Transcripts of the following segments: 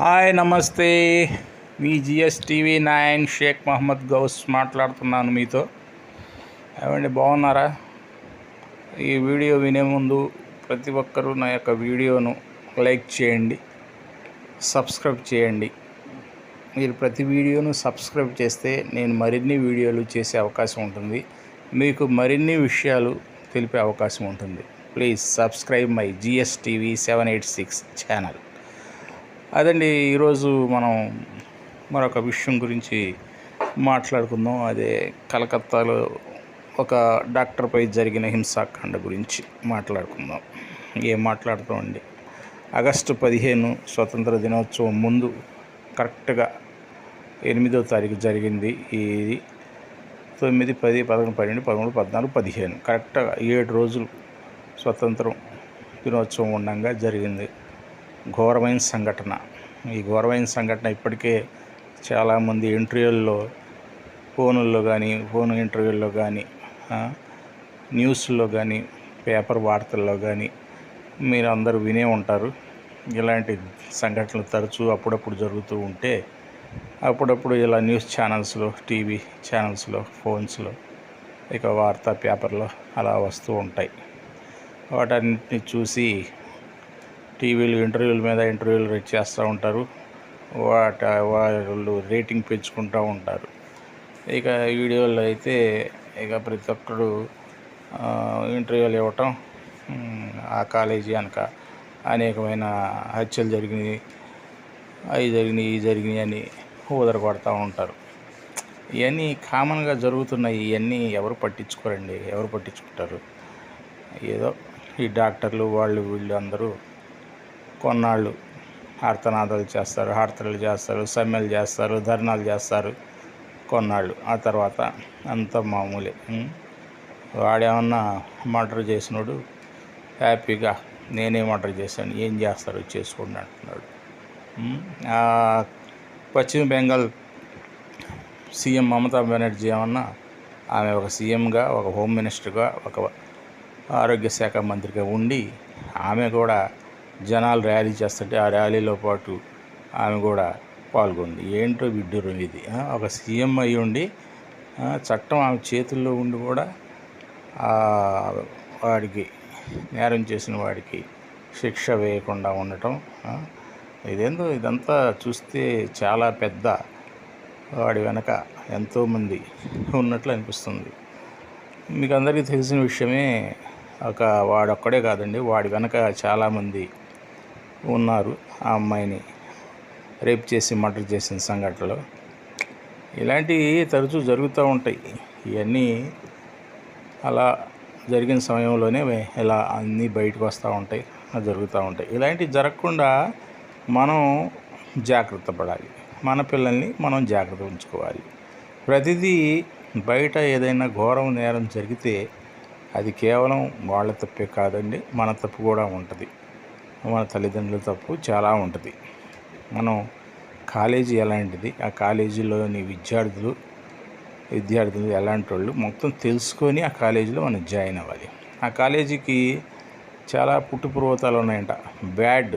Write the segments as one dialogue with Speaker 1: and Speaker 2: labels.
Speaker 1: Hi నమస్తే. మీ GS TV nine Shaik Mohammed Ghouse మాట్లాడుతున్నాను మీతో. ఏమండి బాగున్నారా? ఈ వీడియో వినే ముందు ప్రతి ఒక్కరూ నా యొక్క వీడియోను లైక్ చేయండి సబ్స్క్రైబ్ చేయండి. మీరు ప్రతి వీడియోను సబ్స్క్రైబ్ చేస్తే నేను మరిన్ని వీడియోలు చేసే అవకాశం ఉంటుంది. మీకు మరిన్ని విషయాలు తెలిపే అవకాశం ఉంటుంది. Please subscribe my GS TV seven eight six channel. అదండి ఈరోజు మనం మరొక విషయం గురించి మాట్లాడుకుందాం. అదే కలకత్తాలో ఒక డాక్టర్పై జరిగిన హింసాకాండ గురించి మాట్లాడుకుందాం. ఏం మాట్లాడుతామండి? ఆగస్టు పదిహేను స్వతంత్ర దినోత్సవం ముందు కరెక్ట్గా ఎనిమిదో తారీఖు జరిగింది. ఇది తొమ్మిది పది పదకొండు పన్నెండు పదమూడు పద్నాలుగు పదిహేను. కరెక్ట్గా ఏడు రోజులు స్వతంత్రం దినోత్సవం ఉండగా జరిగింది. ఘోరమైన సంఘటన. ఈ ఘోరమైన సంఘటన ఇప్పటికే చాలామంది ఇంటర్వ్యూల్లో ఫోనుల్లో కానీ ఫోన్ ఇంటర్వ్యూల్లో కానీ న్యూస్లో కానీ పేపర్ వార్తల్లో కానీ మీరు అందరూ వినే ఉంటారు. ఇలాంటి సంఘటనలు తరచూ అప్పుడప్పుడు జరుగుతూ ఉంటే అప్పుడప్పుడు ఇలా న్యూస్ ఛానల్స్లో టీవీ ఛానల్స్లో ఫోన్స్లో ఇక వార్తా పేపర్లో అలా వస్తూ ఉంటాయి. వాటన్నిటిని చూసి టీవీలు ఇంటర్వ్యూల మీద ఇంటర్వ్యూలు చేస్తూ ఉంటారు. వాట వాళ్ళు రేటింగ్ పెంచుకుంటూ ఉంటారు. ఇక వీడియోలో అయితే ఇక ప్రతి ఒక్కరు ఇంటర్వ్యూలు ఇవ్వటం ఆ కాలేజీ వెనక అనేకమైన హత్యలు జరిగినాయి అవి జరిగినాయి ఇవి జరిగినాయి అని ఊదరపడతా ఉంటారు. ఇవన్నీ కామన్గా జరుగుతున్నాయి. ఇవన్నీ ఎవరు పట్టించుకోరండి. ఎవరు పట్టించుకుంటారు? ఏదో ఈ డాక్టర్లు వాళ్ళు వీళ్ళు అందరూ కొన్నాళ్ళు ఆర్తనాదాలు చేస్తారు హార్తలు చేస్తారు సమ్మెలు చేస్తారు ధర్నాలు చేస్తారు. కొన్నాళ్ళు. ఆ తర్వాత అంత మామూలే. వాడేమన్నా మర్డర్ చేసినోడు హ్యాపీగా నేనే మర్డర్ చేశాను ఏం చేస్తారు చేసుకోండి అంటున్నాడు. పశ్చిమ బెంగాల్ సీఎం మమతా బెనర్జీ ఏమన్నా ఆమె ఒక సీఎంగా ఒక హోమ్ మినిస్టర్గా ఒక ఆరోగ్య శాఖ మంత్రిగా ఉండి ఆమె కూడా జనాలు ర్యాలీ చేస్తుంటే ఆ ర్యాలీలో పాటు ఆమె కూడా పాల్గొంది. ఏంటో విడ్డూరం ఇది ఒక సీఎం అయి ఉండి చట్టం ఆమె చేతుల్లో ఉండి కూడా వాడికి నేరం చేసిన వాడికి శిక్ష వేయకుండా ఉండటం ఇదేందో ఇదంతా చూస్తే చాలా పెద్ద వాడి వెనక ఎంతోమంది ఉన్నట్లు అనిపిస్తుంది. మీకు అందరికీ తెలిసిన విషయమే ఒక వాడొక్కడే కాదండి వాడి వెనక చాలామంది ఉన్నారు ఆ అమ్మాయిని రేప్ చేసి మర్డర్ చేసిన సంఘటనలు. ఇలాంటివి తరచూ జరుగుతూ ఉంటాయి. ఇవన్నీ అలా జరిగిన సమయంలోనే ఇలా అన్నీ బయటకు వస్తూ ఉంటాయి జరుగుతూ ఉంటాయి. ఇలాంటివి జరగకుండా మనం జాగ్రత్త పడాలి. మన పిల్లల్ని మనం జాగ్రత్త ఉంచుకోవాలి. ప్రతిదీ బయట ఏదైనా ఘోరం నేరం జరిగితే అది కేవలం వాళ్ళ తప్పే కాదండి మన తప్పు కూడా ఉంటుంది. మన తల్లిదండ్రుల తప్పు చాలా ఉంటుంది. మనం కాలేజీ ఎలాంటిది? ఆ కాలేజీలోని విద్యార్థులు విద్యార్థులు ఎలాంటి వాళ్ళు మొత్తం తెలుసుకొని ఆ కాలేజీలో మనం జాయిన్ అవ్వాలి. ఆ కాలేజీకి చాలా పుట్టుపూర్వతాలు ఉన్నాయంట. బ్యాడ్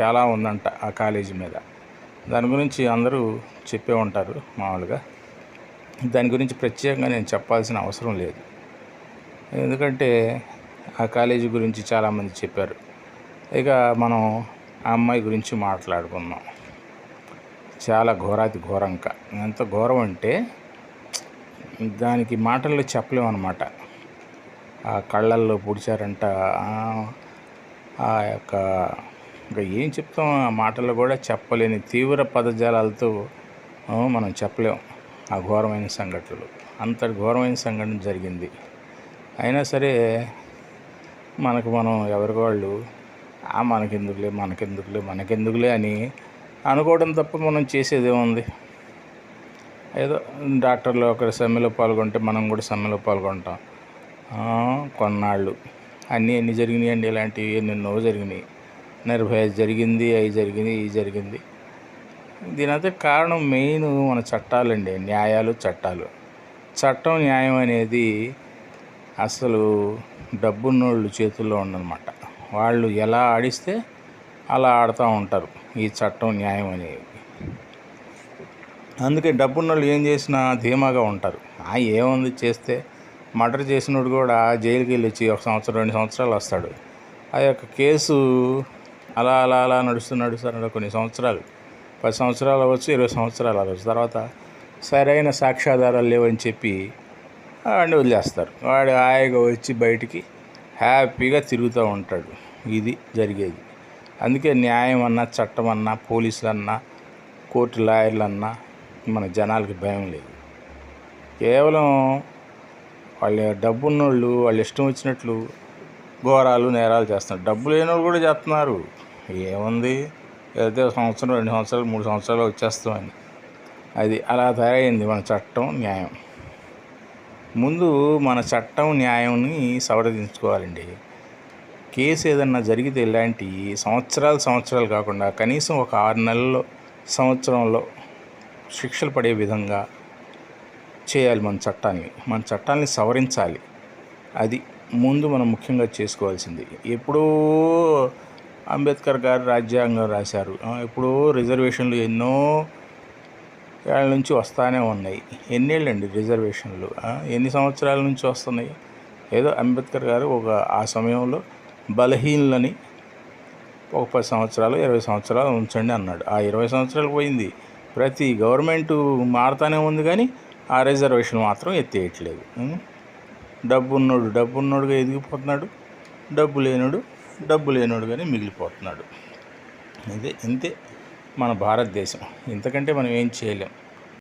Speaker 1: చాలా ఉందంట ఆ కాలేజీ మీద. దాని గురించి అందరూ చెప్పే ఉంటారు మామూలుగా. దాని గురించి ప్రత్యేకంగా నేను చెప్పాల్సిన అవసరం లేదు. ఎందుకంటే ఆ కాలేజీ గురించి చాలామంది చెప్పారు. ఇక మనం ఆ అమ్మాయి గురించి మాట్లాడుకుందాం. చాలా ఘోరాతి ఘోరంక ఎంత ఘోరం అంటే దానికి మాటల్లో చెప్పలేము అనమాట ఆ కళ్ళల్లో పొడిచారంట. ఆ- యొక్క ఇంకా ఏం చెప్తాం? ఆ మాటలు కూడా చెప్పలేని తీవ్ర పదజాలాలతో మనం చెప్పలేం ఆ ఘోరమైన సంఘటనలు. అంత ఘోరమైన సంఘటన జరిగింది. అయినా సరే మనకు మనం ఎవరికి వాళ్ళు మనకెందుకులే మనకెందుకులే మనకెందుకులే అని అనుకోవడం తప్ప మనం చేసేది ఏముంది ఏదో డాక్టర్లు ఒకరి సమ్మెలో పాల్గొంటే మనం కూడా సమ్మెలో పాల్గొంటాం. కొన్నాళ్ళు. అన్నీ ఎన్ని జరిగినాయి అండి ఇలాంటివి ఎన్నెన్నో జరిగినాయి. నిర్భయ జరిగింది అవి జరిగింది ఇవి జరిగింది. దీనంతా కారణం మెయిన్ మన చట్టాలండి న్యాయాలు చట్టాలు. చట్టం న్యాయం అనేది అసలు డబ్బున్నోళ్ళు చేతుల్లో ఉందన్నమాట వాళ్ళు ఎలా ఆడిస్తే అలా ఆడుతూ ఉంటారు. ఈ చట్టం న్యాయం అనేది. అందుకే డబ్బున్నోళ్ళు ఏం చేసినా ధీమాగా ఉంటారు. ఆ ఏముంది చేస్తే మర్డర్ చేసినోడు కూడా జైలుకి వెళ్ళి వచ్చి ఒక సంవత్సరం రెండు సంవత్సరాలు వస్తాడు. ఆ యొక్క కేసు అలా అలా అలా నడుస్తూ సార్ కొన్ని సంవత్సరాలు. పది సంవత్సరాలు అవ్వచ్చు ఇరవై సంవత్సరాలు అవ్వచ్చు. తర్వాత సరైన సాక్ష్యాధారాలు లేవని చెప్పి వాడిని వదిలేస్తారు. వాడు హాయిగా వచ్చి బయటికి హ్యాపీగా తిరుగుతూ ఉంటాడు. ఇది జరిగేది. అందుకే న్యాయం అన్నా చట్టం అన్నా పోలీసులు అన్నా కోర్టు లాయర్లు అన్నా మన జనాలకి భయం లేదు. కేవలం వాళ్ళ డబ్బున్నోళ్ళు వాళ్ళు ఇష్టం వచ్చినట్లు ఘోరాలు నేరాలు చేస్తున్నారు. డబ్బు లేని వాళ్ళు కూడా చేస్తున్నారు. ఏముంది? ఏదైతే ఒక సంవత్సరం రెండు సంవత్సరాలు మూడు సంవత్సరాలు వచ్చేస్తామని. అది అలా తయారైంది మన చట్టం న్యాయం. ముందు మన చట్టం న్యాయంని సవరించుకోవాలండి కేసు ఏదన్నా జరిగితే ఇలాంటి సంవత్సరాలు సంవత్సరాలు కాకుండా కనీసం ఒక ఆరు నెలల్లో సంవత్సరంలో శిక్షలు పడే విధంగా చేయాలి మన చట్టాన్ని. మన చట్టాన్ని సవరించాలి. అది ముందు మనం ముఖ్యంగా చేసుకోవాల్సింది. ఎప్పుడూ అంబేద్కర్ గారు రాజ్యాంగం రాశారు. ఎప్పుడో ఎప్పుడూ రిజర్వేషన్లు ఎన్నో ఏళ్ళ నుంచి వస్తానే ఉన్నాయి. ఎన్నేళ్ళండి రిజర్వేషన్లు? ఎన్ని సంవత్సరాల నుంచి వస్తున్నాయి? ఏదో అంబేద్కర్ గారు ఒక ఆ సమయంలో బలహీనులని ఒక పది సంవత్సరాలు ఇరవై సంవత్సరాలు ఉంచండి అన్నాడు. ఆ ఇరవై సంవత్సరాలు పోయింది. ప్రతి గవర్నమెంట్ మారుతానే ఉంది కానీ ఆ రిజర్వేషన్ మాత్రం ఎత్తేయట్లేదు. డబ్బు ఉన్నోడు డబ్బు ఉన్నోడుగా ఎదిగిపోతున్నాడు. డబ్బు లేనోడు డబ్బు లేనోడుగానే మిగిలిపోతున్నాడు. ఇదే ఇంతే. మన భారతదేశం. ఇంతకంటే మనం ఏం చేయలేం.